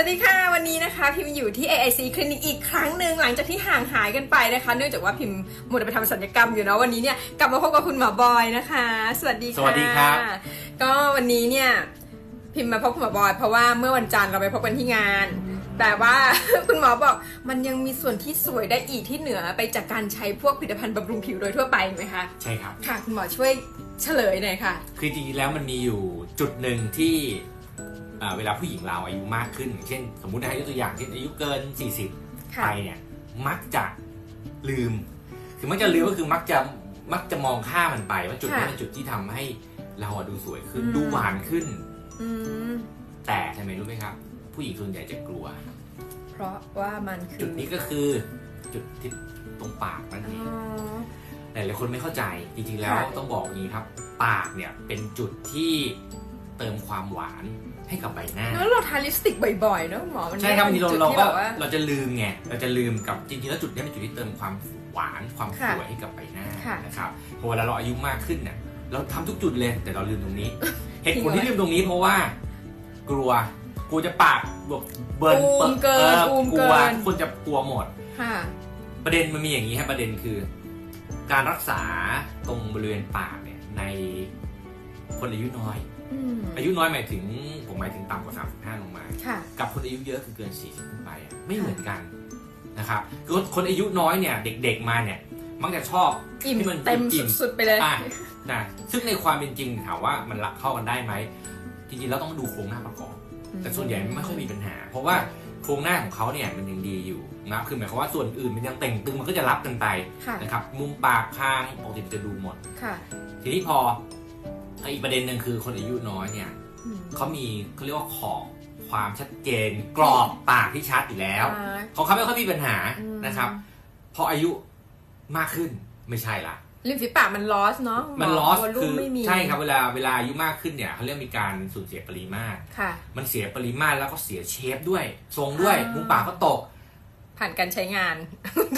วัสดีค่ะ วันนี้นะคะ พิมพ์อยู่ที่ AIC คลินิกอีกครั้งหนึ่งหลังจากที่ห่างหายกันไปนะคะ เนื่องจากว่าพิมพ์หมดไปทำสัญญกรรมอยู่เนาะวันนี้เนี่ยกลับมาพบกับคุณหมอบอยนะคะ สวัสดีค่ะสวัสดีครับก็วันนี้เนี่ยพิมพ์มาพบคุณหมอบอยเพราะว่าเมื่อวันจันทร์เราไปพบกันที่งาน แต่ว่าคุณหมอบอกมันยังมีส่วนที่สวยได้อีกที่เหนือไปจากการใช้พวกผลิตภัณฑ์บำรุงผิวโดยทั่วไปไหมคะใช่ครับค่ะคุณหมอช่วยเฉลยหน่อยค่ะ คือจริงๆแล้วมันมีอยู่จุดหนึ่งที่อ่า เวลาผู้หญิงเราอายุมากขึ้น เช่น สมมุตินะยกตัวอย่างเช่นอายุเกิน 40ค่ะไปเนี่ยมักจะลืม คือมักจะลืมก็คือมักจะมักจะมองข้ามมันไปว่าจุดนี้ค่ะเป็นจุดที่ทำให้เราอะดูสวยขึ้นอืมดูหวานขึ้นอืมแต่ทำไมรู้ไหมครับ ผู้หญิงส่วนใหญ่จะกลัว เพราะว่ามันคือจุดนี้ก็คือจุดที่ตรงปากนั่นอ๋เองอหลายๆคนไม่เข้าใจจริงๆแล้วค่ะต้องบอกอย่างนี้ครับ ปากเนี่ยเป็นจุดที่ เติมความหวานให้กับใบหน้า แล้วเราทาลิปสติกบ่อยๆเนอะหมอมันใช่ครับบางทีเราจุดเราที่ก็แบบว่าเราจะลืมไงเราจะลืมกับจริงๆแล้วจุดนี้เป็นจุดที่เติมความหวานความค่ะสวยให้กับใบหน้าค่ะนะครับพอเวลาเราอายุมากขึ้นเนี่ยเราทำทุกจุดเลยแต่เราลืมตรงนี้ เหตุผลจริงเหรอที่ลืมตรงนี้เพราะว่า กลัวกลัวจะปากแบบเบิร์นอูมเกินอออูมกลัวเกินทุกคนจะกลัวหมดค่ะประเด็นมันมีอย่างนี้ครับประเด็นคือ การรักษาตรงบริเวณปากเนี่ยในคนอายุน้อย อืมอายุน้อยหมายถึงผมหมายถึงต่ำกว่า 35 ลงมาค่ะกับคนอายุเยอะคือเกิน 40ขึ้นไปอะไม่เหมือนกันนะครับคือคนอายุน้อยเนี่ยเด็กๆมาเนี่ย มักจะชอบอิ่มให้มันเต็มอิ่มสุดๆไปเลยอะนะซึ่งในความเป็นจริงถามว่ามันละเข้ากันได้ไหมจริงๆแล้วต้องดูโครงหน้าประกอบ แต่ส่วนใหญ่ไม่ค่อยมีปัญหา เพราะว่าโครงหน้าของเขาเนี่ยมันยังดีอยู่นะคือหมายความว่าส่วนอื่นมันยังเต่งตึงมันก็จะรับกันไปค่ะนะครับมุมปากคางปกติมันจะดูหมดค่ะทีนี้พอ อีกประเด็นหนึ่งคือคนอายุน้อยเนี่ยอืมเขามีเขาเรียกว่าขอบความชัดเจน กรอบปากที่ชัดอยู่แล้วอ่าของเขาไม่ค่อยมีปัญหาอืม นะครับพออายุมากขึ้นไม่ใช่ละ ริมฝีปากมันลอสเนาะมันลอสวอลุ่คืมอไม่มีใช่ครับเวลาเวลาอายุมากขึ้นเนี่ยเขาเรียกมีการสูญเสียปริมาตร ค่ะ มันเสียปริมาตรแล้วก็เสียเชฟด้วย ทรงด้วยอ่ามุ มุมปากก็ตก ผ่านการใช้งาน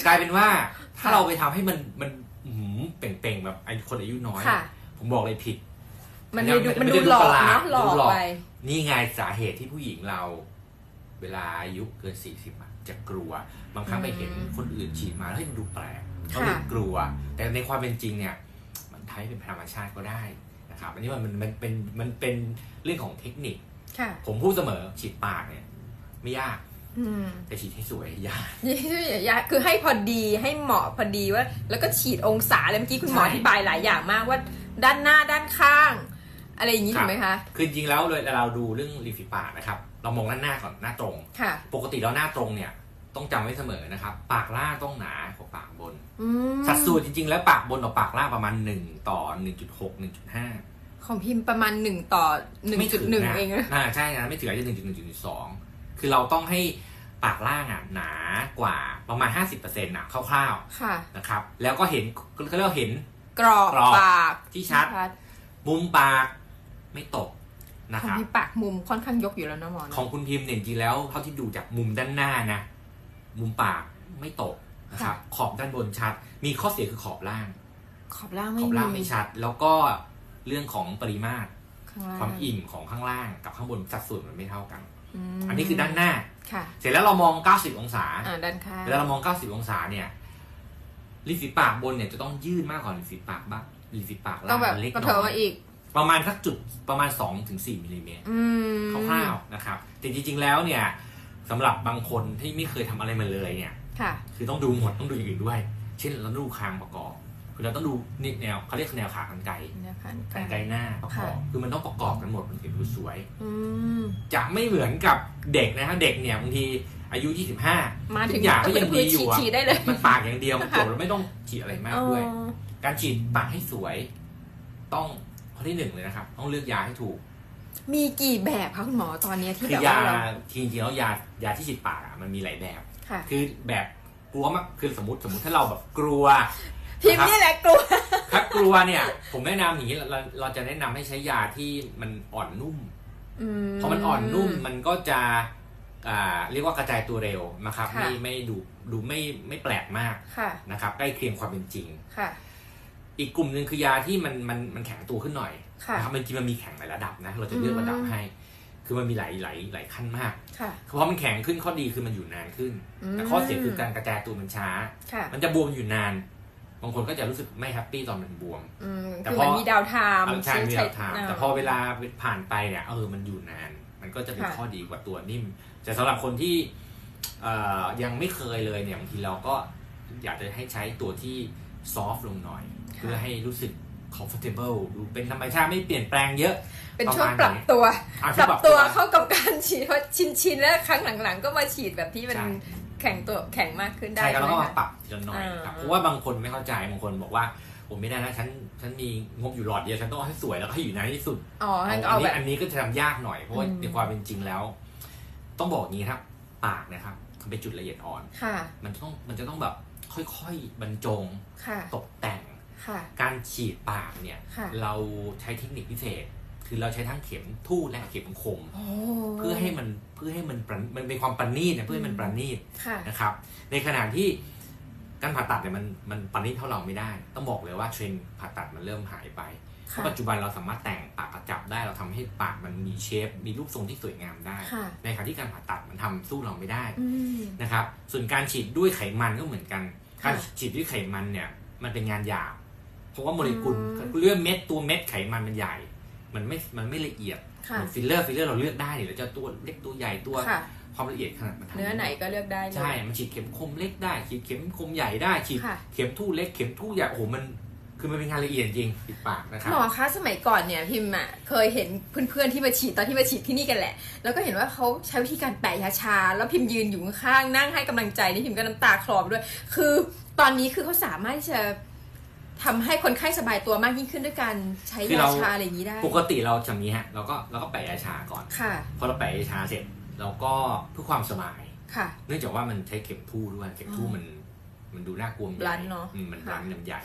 กลายเป็นว่า ถ้าค่ะ เราไปทำให้มันมันอื้อหือเป่งๆแบบไอ้คนอายุน้อย ค่ะ ผมบอกเลยผิด มันมันดูยังมันไม่ดูได้ดูหลอกประหลาดเนาะหลอกดูหลอกไปนี่ไงสาเหตุที่ผู้หญิงเรา เวลาอายุเกิน40อะจะกลัว บางครั้งไปเห็นอืมคนอื่นฉีดมาแล้วให้มันดูแปลกค่ะก็เลยกลัว แต่ในความเป็นจริงเนี่ย มันใช้เป็นธรรมชาติก็ได้นะครับอันนี้มันมันมันเป็นมันเป็นเรื่องของเทคนิคค่ะผมพูดเสมอฉีดปากเนี่ย ไม่ยากอืมแต่ฉีดให้สวยยากอย่าคือให้พอดีให้เหมาะพอดีว่า แล้วก็ฉีดองศาเลยเมื่อกี้คุณหมอใช่อธิบายหลายอย่างมากว่า ด้านหน้าด้านข้าง อะไรอย่างนี้ครัถูบกไหมคะ คือจริงๆแล้วเลยเราดูเรื่องริมฝีปากนะครับ เรามองด้านหน้าก่อนหน้าตรงค่ะปกติแล้วหน้าตรงเนี่ยต้องจำไว้เสมอนะครับ ปากล่างต้องหนากว่าปากบนอืมสัดส่วนจริง ๆ แล้วปากบนต่อปากล่างประมาณ1ต่อ1.6 1.5ของพิมพ์ประมาณหนึ่งต่อหนึ่งจุดหนึ่งะเองนะอ่าใช่นะไม่ถึงอาจจะ1.1.2คือเราต้องให้ปากล่างอะหนากว่าประมาณ50%อะคร่าวค่ะๆนะครับ แล้วก็เห็นเขาเรียกว่าเห็นกรอบกรอบปากที่ชัดมุมปาก ไม่ตกนะของครับพี่ปากมุมค่อนข้างยกอยู่แล้วนะหมอนะของคุณพิมพ์เนี่ยจริงๆแล้วเท่าที่ดูจากมุมด้านหน้านะมุมปากไม่ตกนะครับขอบด้านบนชัด มีข้อเสียคือขอบล่าง ขอบล่างขไม่อบมีล่างไม่ชัด แล้วก็เรื่องของปริมาตรข้างล่างความอิ่มของข้างล่างกับข้างบนสัดส่วนมันไม่เท่ากันมอันนี้คือด้านหน้าค่ะเสร็จแล้วเรามอง 90 องศาอ่าด้านข้างเวลาเรามอง 90 องศาเนี่ยริมฝีปากบนเนี่ยจะต้องยื่นมากกว่าริมฝีปากบ้างริมฝีปากต้ล่าองงแบบเล็กกระน้เถิบอมายอีก ประมาณสักจุดประมาณ 2-4ถึงมิลลิเมตรอืมคร่าวๆนะครับ แต่จริงๆแล้วเนี่ยสำหรับบางคนที่ไม่เคยทำอะไรมาเลยเนี่ย ค่ะ คือต้องดูหมดต้องดูอย่างอื่นด้วย เช่นเราต้องดูคางประกอบ คือเราต้องดูนี่แนวเขาเรียกแนวขากรรไกรนะคะ กรรไกรหน้าประกอบ ค่ะ คือมันต้องประกอบกันหมดมันถึงดูสวย อืม จะไม่เหมือนกับเด็กนะฮะเด็กเนี่ยบางทีอายุ 25มาถึทุงกอย่างก็ยังดีอยู่อะฉีดๆได้เลย มันปากอย่างเดียวมันจบแล้วไม่ต้องฉีดอะไรมากด้วยอ๋อการฉีดปากให้สวย ต้อง ข้อที่หนึ่งเลยนะครับ ต้องเลือกยาให้ถูก มีกี่แบบคะคุณหมอตอนเนี้ยที่คืแบบอยาว่าเรา จริงๆแล้วยายาที่ฉีดปากอะมันมีหลายแบบ ค่ะ คือแบบกลัวมากคือสมมติสมมติถ้าเราแบบกลัว พิมพ์นี่แหละกลัว ถ้ากลัวเนี่ยผมแนะนำอย่างนี้เราเราจะแนะนำให้ใช้ยาที่มันอ่อนนุ่ม อืมพอมันอ่อนนุ่มมันก็จะอ่าเรียกว่ากระจายตัวเร็วนะครับ ค่ะ ไม่ไม่ดูดูไม่ไม่แปลกมากค่ะ นะครับ ใกล้เคียงความเป็นจริง ค่ะ อีกกลุ่มหนึ่งคือยาที่มันมันมันแข็งตัวขึ้นหน่อยค่ะนะครับมันจริงมันมีแข็งหลายระดับนะ เราจะเลือกอืมระดับให้คคือมันมีหลายหลายหลายขั้นมากค่ะเพราะมันแข็งขึ้นข้อดีคือมันอยู่นานขึ้น แต่ข้อเสียคือการกระจายตัวมันช้าค่ะมันจะบวมอยู่นาน บางคนก็จะรู้สึกไม่แฮปปี้ตอนมันบวมอืมแต่คือพอมันมีดาวไทม์เอาใช่มีใช้เราทำอ่าแต่พอเวลาผ่านไปเนี่ยเออมันอยู่นาน มันก็จะเป็นค่ะข้อดีกว่าตัวนิ่มแต่สำหรับคนที่เอ่อยังไม่เคยเลยเนี่ยบางทีเราก็อยากจะให้ใช้ตัวที่ซอฟต์ลงหน่อย เพื่อให้รู้สึก comfortable ดูเป็นธรรมชาติไม่เปลี่ยนแปลงเยอะ เป็นช่วงประมาณปรับนี้ตัวอะปช่วรังบตัวเข้ากับการฉีดเพราะชินชินๆแล้วครั้งหลังๆ ก็มาฉีดแบบที่มันใช่แข็งตัวแข็งมากขึ้นได้ใช่ครับแล้วก็ไหมมาคะปรับทีละหน่อยอ่าครับเพราะว่าบางคนไม่เข้าใจบางคนบอกว่าผมไม่ได้นะฉันฉันมีงบอยู่หลอดเดียวฉันต้องเอาให้สวยแล้วก็ให้อยู่นานที่สุดอ๋ออังั้นนก็เอานี้แบบอันนี้ก็จะทำยากหน่อยเพราะว่าอืมในความเป็นจริงแล้ว ต้องบอกอย่างนี้ครับ ปากนะครับมันเป็นจุดละเอียดอ่อนค่ะ มันต้องมันจะต้องแบบค่อยๆบรรจงค่ะตกแต่งค่ะ การฉีดปากเนี่ยค่ะเราใช้เทคนิคพิเศษ คือเราใช้ทั้งเข็มทู่และเข็มคมโอ้เพื่อให้มันเพื่อให้มันประมันเป็นความประณีตเนี่ยเพื่อให้มันประณีตค่ะนะครับ ในขณะที่การผ่าตัดเนี่ยมันมันประณีตเท่าเราไม่ได้ ต้องบอกเลยว่าเทรนด์ผ่าตัดมันเริ่มหายไปเพค่ะราะปัจจุบันเราสามารถแต่งปากกระจับได้เราทำให้ปากมันมีเชฟ มีรูปทรงที่สวยงามได้ค่ะในขณะที่การผ่าตัดมันทำสู้เราไม่ได้อืมนะครับ ส่วนการฉีดด้วยไขมันก็เหมือนกันค่ะการฉีดด้วยไขมันเนี่ย มันเป็นงานหยาบ เพราะว่าโมเลกุลอืมเลือดเม็ดตัวเม็ดไขมันมันใหญ่ มันไม่มันไม่ละเอียดค่ะเหมือนฟิลเลอร์ฟิลเลอร์เราเลือกได้เนี่ยเราจะตัวเล็กตัวใหญ่ตัวค่ะความละเอียดขนาดมันทำเนื้อไหนก็เลือกได้เลยใช่ มันฉีดเข็มคมเล็กได้ฉีดเข็มคมใหญ่ได้ฉีดค่ะเข็มทู่เล็กเข็มทู่ใหญ่โอ้โหมันคือมันเป็นงานละเอียดจริงปิดปากนะครับหมอคะสมัยก่อนเนี่ยพิมพ์อะเคยเห็นเพื่อนๆที่มาฉีดตอนที่มาฉีดที่นี่กันแหละ แล้วก็เห็นว่าเขาใช้วิธีการแปะยาชา แล้วพิมพ์ยืนอยู่ข้างๆนั่งให้กำลังใจนี่พิมพ์ก็น้ำตาคลอไปด้วย คือตอนนี้คือเขาสามารถที่จะ ทำให้คนไข้สบายตัวมากยิ่งขึ้นด้วยการใช้คือยาเราชาอะไรอย่างนี้ได้ ปกติเราจะมีฮะเราก็เราก็แปะยาชาก่อนค่ะพอเราแปะยาชาเสร็จเราก็เพื่อความสบายค่ะ เนื่องจากว่ามันใช้เข็มทู่ด้วยเข็มทู่มัน มันดูน่ากลัวมันใหญ่บลันเนอะอืมมันบลันค่ะมันใหญ่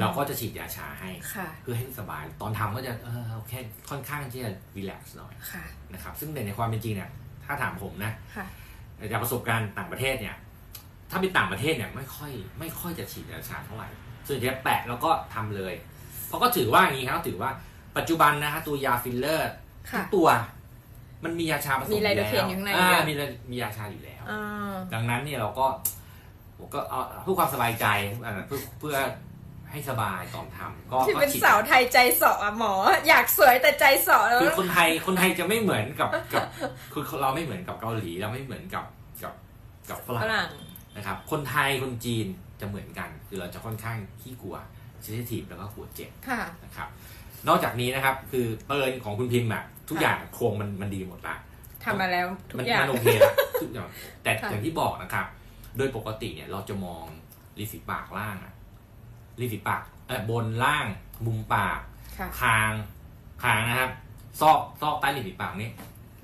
เราก็จะฉีดยาชาให้ค่ะเพื่อให้สบายตอนทำก็จะเออโอเคค่อนข้างที่จะรีแลกซ์หน่อยค่ะนะครับ ซึ่งในความเป็นจริงเนี่ยถ้าถามผมนะค่ะจากประสบการณ์ต่างประเทศเนี่ย ถ้าเป็นต่างประเทศเนี่ยไม่ค่อยไม่ค่อยจะฉีดยาชาเท่าไหร่ ส่วนใหญ่แปะแล้วก็ทำเลย เพราะก็ถือว่าอย่างนี้ครับถือว่าปัจจุบันนะฮะตัวยาฟิลเลอร์ทุค่ะกตัว มันมียาชาผสมมีอยู่ไลโดแล้วเคนอยู่ข้างในอ่าด้วยมีมียาชาอยู่แล้วอ่าดังนั้นเนี่ยเราก็ผมก็เอาเพื่อความสบายใจอ่าเพื่อเพื่อให้สบายตอนทำก็ที่เป็นก็ฉีดสาวไทยใจเสาะอะหมอ อยากสวยแต่ใจเสาะแล้วคือคนไทยคนไทยจะไม่เหมือนกับกับคือเราไม่เหมือนกับเกาหลีเราไม่เหมือนกับกับกับฝฝรั่งรั่ง นะครับ คนไทยคนจีนจะเหมือนกัน คือเราจะค่อนข้างขี้กลัวเซนซิทีฟแล้วก็กลัวเจ็บค่ะนะครับ นอกจากนี้นะครับคือเปินของคุณพิมพ์อะทุกค่ะอย่างโครงมันมันดีหมดละทำมาแล้วทุมักอย่างมันโอเคแล้วทุกอย่างแต่ค่ะอย่างที่บอกนะครับ โดยปกติเนี่ยเราจะมองริมฝีปากล่างอะริมฝีปากเออบนล่างมุมปากค่ะคางคางนะครับซอกซอกใต้ริมฝีปากนี่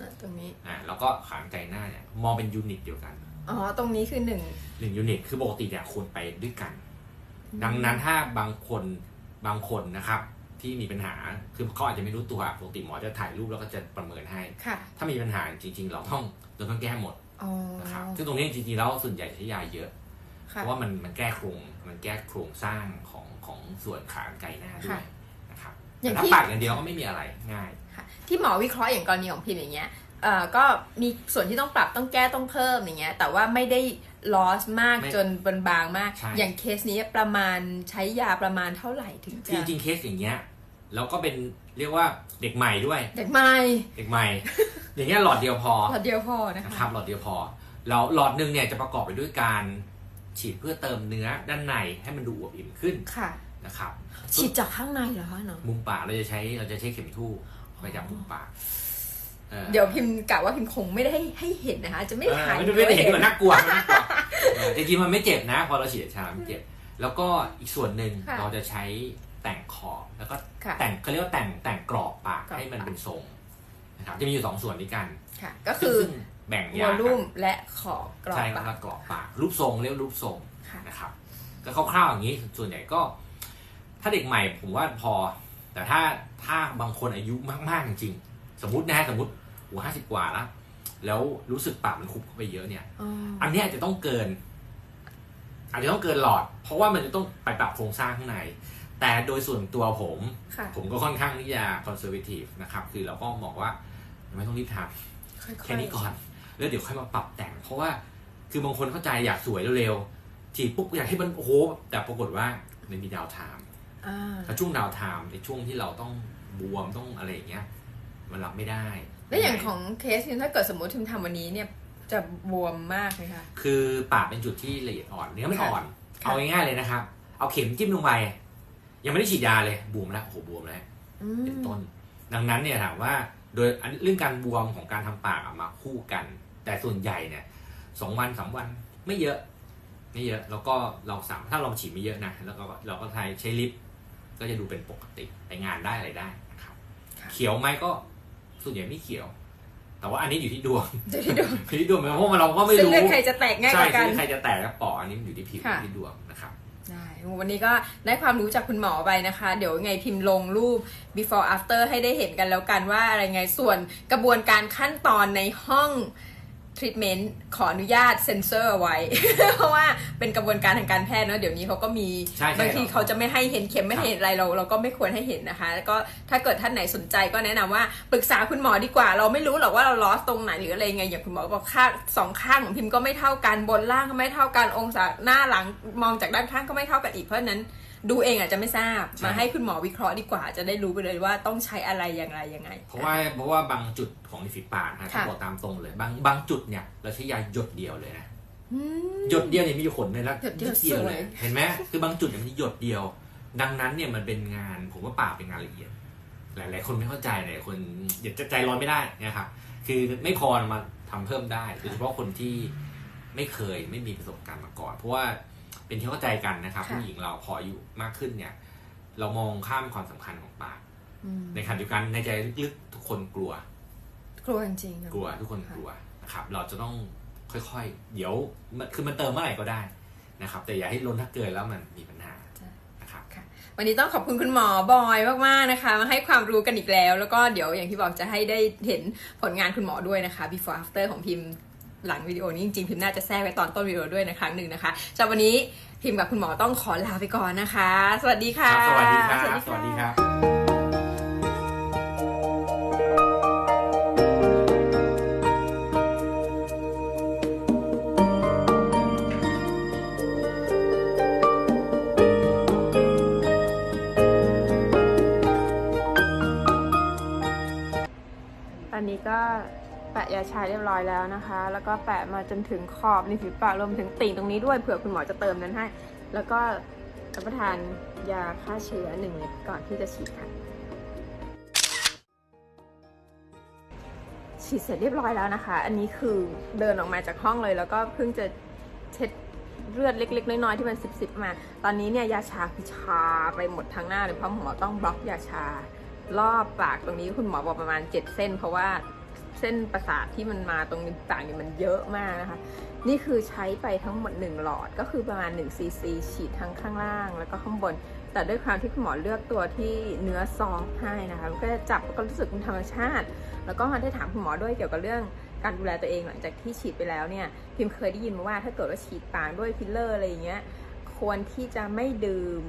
น่ะตรงนี้อ่าแล้วก็ขางใจหน้าเนี่ยมองเป็นยูนิตเดียวกัน อ๋อ ตรงนี้คือหนึ่งหนึ่งยูนิตคือปกติเนี่ยควรไปด้วยกัน ดังนั้นถ้าบางคนบางคนนะครับ ที่มีปัญหาคือเขาอาจจะไม่รู้ตัวปกติหมอจะถ่ายรูปแล้วก็จะประเมินให้ ค่ะถ้ามีปัญหาจริง ๆ เราต้องเราต้องแก้หมดอ๋อนะครับซึ่งตรงนี้จริงๆแล้วส่วนใหญ่ใช้ยาเยอะเพค่ะราะว่ามันมันแก้โครงมันแก้โครงสร้างของของส่วนขากรรไกรหน้าด้วยค่ะนะครับอย่าแต่งถ้าที่ปากอย่างเดียวก็ไม่มีอะไรง่ายค่ะที่หมอวิเคราะห์อย่างกรณีของพิมพ์อย่างเงี้ย เอ่อก็มีส่วนที่ต้องปรับต้องแก้ต้องเพิ่มอย่างเงี้ยแต่ว่าไม่ได้ลอสมากไม่จนบนบางมาก ใช่ อย่างเคสนี้ประมาณใช้ยาประมาณเท่าไหร่ถึงจจะริงๆเคสอย่างเงี้ยเราก็เป็นเรียกว่าเด็กใหม่ด้วย เด็กไม่เด็กใหม่ อย่างเงี้ยหลอดเดียวพอพอเดียวพอนะนะคคะรับหลอดเดียวพอแล้วหลอดหนึ่งเนี่ยจะประกอบไปด้วยการ ฉีดเพื่อเติมเนื้อด้านในให้มันดูอวบอิ่มขึ้นค่ะ นะครับฉีดจากข้างในเหรอคะเนาะ มุมปากเราจะใช้เราจะใช้เข็มทู่ไปจับมุมปากอ่อ เดี๋ยวพิมพ์กะว่าพิมพ์คงไม่ได้ให้ให้เห็นนะคะ จะไม่เออถ่ายไม่ได้ไม่ได้เห็นเหมือนน่ากลัวมันน่ากลัวเออจริงๆมันไม่เจ็บนะ พอเราฉีดยาชาไม่เจ็บ แล้วก็อีกส่วนหนึ่งค่ะเราจะใช้แต่งขอบแล้วก็ค่ะแต่งเขาเรียกว่าแต่งแต่งกรอบปากกรอบให้มันปากเป็นทรงนะครับจะมีอยู่สองส่วนด้วยกันค่ะก็คือซึ่งแบ่งวอยากลุ่มกันและขอบกรอบใช่คปารักบกรอบปากรูปทรงเรียกรูปทรงค่ะนะครับก็คร่าวๆอย่างนี้ส่วนใหญ่ก็ ถ้าเด็กใหม่ผมว่าพอ แต่ถ้าถ้าบางคนอายุมากๆจริงๆ สมมตินะฮะสมมติหัวห้าสิบกว่าแล้วแล้วรู้สึกปากมันคุบเข้าไปเยอะเนี่ยอ๋ออันเนี้ยอาจจะต้องเกิน อาจจะต้องเกินหลอด เพราะว่ามันจะต้องไปปรับโครงสร้างข้างใน แต่โดยส่วนตัวผมค่ะผมก็ค่อนข้างที่จะคอนเซอร์วทีฟนะครับ คือเราก็มองว่าไม่ต้องรีบทค่อยำๆแค่นี้ก่อน แล้วเดี๋ยวค่อยมาปรับแต่ง เพราะว่าคือบางคนเข้าใจอยากสวยเร็วๆฉีดปุ๊บอยากให้มันโอ้โห แต่ปรากฏว่ามันมีดาวไทม์อ่าแล้วช่วงดาวไทม์ในช่วงที่เราต้องบวมต้องอะไรอย่างเงี้ย มันรับไม่ได้ แล้วอย่างของเคสเนี่ยถ้าเกิดสมมติทิมทำวันนี้เนี่ยจะบวมมากไหมคะ คือปากเป็นจุดที่ละเอียดอ่อนเนื้อมันค่ะอ่อนค่ะเอาง่ายๆเลยนะครับ เอาเข็มจิ้มลงไปยังไม่ได้ฉีดยาเลยบวมแล้วโอ้โหบวมแล้วอืมเป็นต้น ดังนั้นเนี่ยถามว่าโดยอันเรื่องการบวมของการทำปากอะมาคู่กัน แต่ส่วนใหญ่เนี่ยสองวันสามวันไม่เยอะ ไม่เยอะ แล้วก็เราสามถ้าเราฉีดไม่เยอะนะแล้วก็เราก็ใช้ใช้ลิปก็จะดูเป็นปกติไปงานได้อะไรได้นะครับค่ะเขียวไหมก็ ส่วนใหญ่ไม่เขียว แต่ว่าอันนี้อยู่ที่ดวงเดี๋ยวที่ดูอยู่ที่ดวงเพราะว่าเราก็ไม่เส้นรู้เลือดใครจะแตกง่ายกใช่ว่ากันใครจะแตกกระป๋ออันนี้มันอยู่ที่ผิวค่ะอยู่ที่ดวงนะครับได้วันนี้ก็ได้ความรู้จากคุณหมอไปนะคะ เดี๋ยวไงพิมพ์ลงรูป before after ให้ได้เห็นกันแล้วกันว่าอะไรไงส่วนกระบวนการขั้นตอนในห้อง treatment ขออนุญาตเซ็นเซอร์เอาไว้ เพราะว่าเป็นกระบวนการทางการแพทย์เนอะเดี๋ยวนี้เขาก็มีใช่ใช่บางทีเขาจะไม่ให้เห็นเข็มไม่ครับให้เห็นอะไรเราเราก็ไม่ควรให้เห็นนะคะแล้วก็ถ้าเกิดท่านไหนสนใจก็แนะนำว่าปรึกษาคุณหมอดีกว่า เราไม่รู้หรอกว่าเราลอสตรงไหนหรืออะไรไงอย่างคุณหมอบอกค่าสองข้างของพิมพ์ก็ไม่เท่ากันบนล่างก็ไม่เท่ากันองศาหน้าหลังมองจากด้านข้างก็ไม่เท่ากันอีกเพราะฉะนั้น ดูเองอาจจะไม่ทราบใช่ มาให้คุณหมอวิเคราะห์ดีกว่า จะได้รู้ไปเลยว่าต้องใช้อะไรอย่างไรยังไง เพราะว่าเพราะว่าบางจุดของริมฝีปากนะค่ะถ้าบอกตามตรงเลย บางบางจุดเนี่ยเราใช้ยาหยดเดียวเลยนะอืม หยดเดียวเนี่ยมีขนเลยแล้วหยดเดียวนิเลสวยยเห็นไหมคือบางจุดเนี่ยมันหยดเดียว ดังนั้นเนี่ยมันเป็นงานผมว่าปากเป็นงานละเอียด หลาย ๆ คนไม่เข้าใจหลายคนอยากจะใจร้อนไม่ได้นะครับคือไม่พอมาทำเพิ่มได้โดยเฉพาะคนที่ไม่เคยไม่มีประสบการณ์มาก่อน เพราะว่า เป็นที่เข้าใจกันนะครับค่ะผู้หญิงเราพออายู่มากขึ้นเนี่ย เรามองข้ามความสำคัญของปากอืมในขณะเดียวกันในใจลึกๆทุกคนกลัว กลัวจริงๆค่ะกลัวทุกคนกลัวนะครับ เราจะต้องค่อยๆ เดี๋ยวมันคือมันเติมเมื่อไหร่ก็ได้นะครับ แต่อย่าให้ล้นถ้าเกินแล้วมันมีปัญหาใช่นะครับวันนี้ต้องขอบคุณคุณหมอบอยมากๆนะคะ มาให้ความรู้กันอีกแล้ว แล้วก็เดี๋ยวอย่างที่บอกจะให้ได้เห็นผลงานคุณหมอด้วยนะคะ before after ของพิมพ์ หลังวิดีโอนี้จริงๆพิมพ์น่าจะแทรกไว้ตอนต้นวิดีโอด้วยนะครั้งหนึ่งนะคะสำหรับวันนี้พิมพ์กับคุณหมอต้องขอลาไปก่อนนะคะ สวัสดีค่ะครับสวัสดีครับ สวัสดีครับตอนนี้ก็แปะยาชาเรียบร้อยแล้วนะคะ แล้วก็แปะมาจนถึงขอบในฝีปากรวมถึงติ่งตรงนี้ด้วยเผื่อคุณหมอจะเติมนั้นให้ แล้วก็รับประทานยาฆ่าเชื้อหนึ่งเม็ดก่อนที่จะฉีดค่ะฉีดเสร็จเรียบร้อยแล้วนะคะ อันนี้คือเดินออกมาจากห้องเลย แล้วก็เพิ่งจะเช็ดเลือดเล็ก ๆ น้อยๆที่มันสิบๆมา ตอนนี้เนี่ยยาชาคือชาไปหมดทั้งหน้าเลยเพราะหมอต้องบล็อกยาชารอบปากตรงนี้คุณหมอบอกประมาณ 7 เส้น เพราะว่า เส้นประสาทที่มันมาตรงริมปากเนี่ยมันเยอะมากนะคะ นี่คือใช้ไปทั้งหมด 1 หลอดก็คือประมาณ1ซีซีฉีดทั้งข้างล่าง แล้วก็ข้างบน แต่ด้วยความที่คุณหมอเลือกตัวที่เนื้อซอฟต์ให้นะคะมันก็จะจับก็รู้สึกเป็นธรรมชาติ แล้วก็ได้ถามคุณหมอด้วยเกี่ยวกับเรื่องการดูแลตัวเองหลังจากที่ฉีดไปแล้วเนี่ยพิมเคยได้ยินมาว่าถ้าเกิดว่าฉีดปากด้วยฟิลเลอร์อะไรอย่างเงี้ยควรที่จะไม่ดื่ม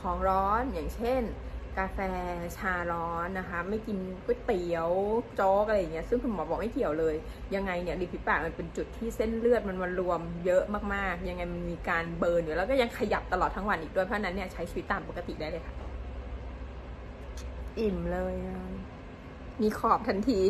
ของร้อนอย่างเช่น กาแฟชาร้อนนะคะ ไม่กินก๋วยเตี๋ยวโจ๊กอะไรอย่างเงี้ยซึ่งคุณหมอบอกไม่เกี่ยวเลย ยังไงเนี่ยริมฝีปากมันเป็นจุดที่เส้นเลือดมันมารวมเยอะมากๆ ยังไงมันมีการเบิร์นอยู่แล้วก็ยังขยับตลอดทั้งวันอีกด้วยเพราะฉะนั้นเนี่ยใช้ชีวิตตามปกติได้เลยค่ะ อิ่มเลยอะมีขอบทันที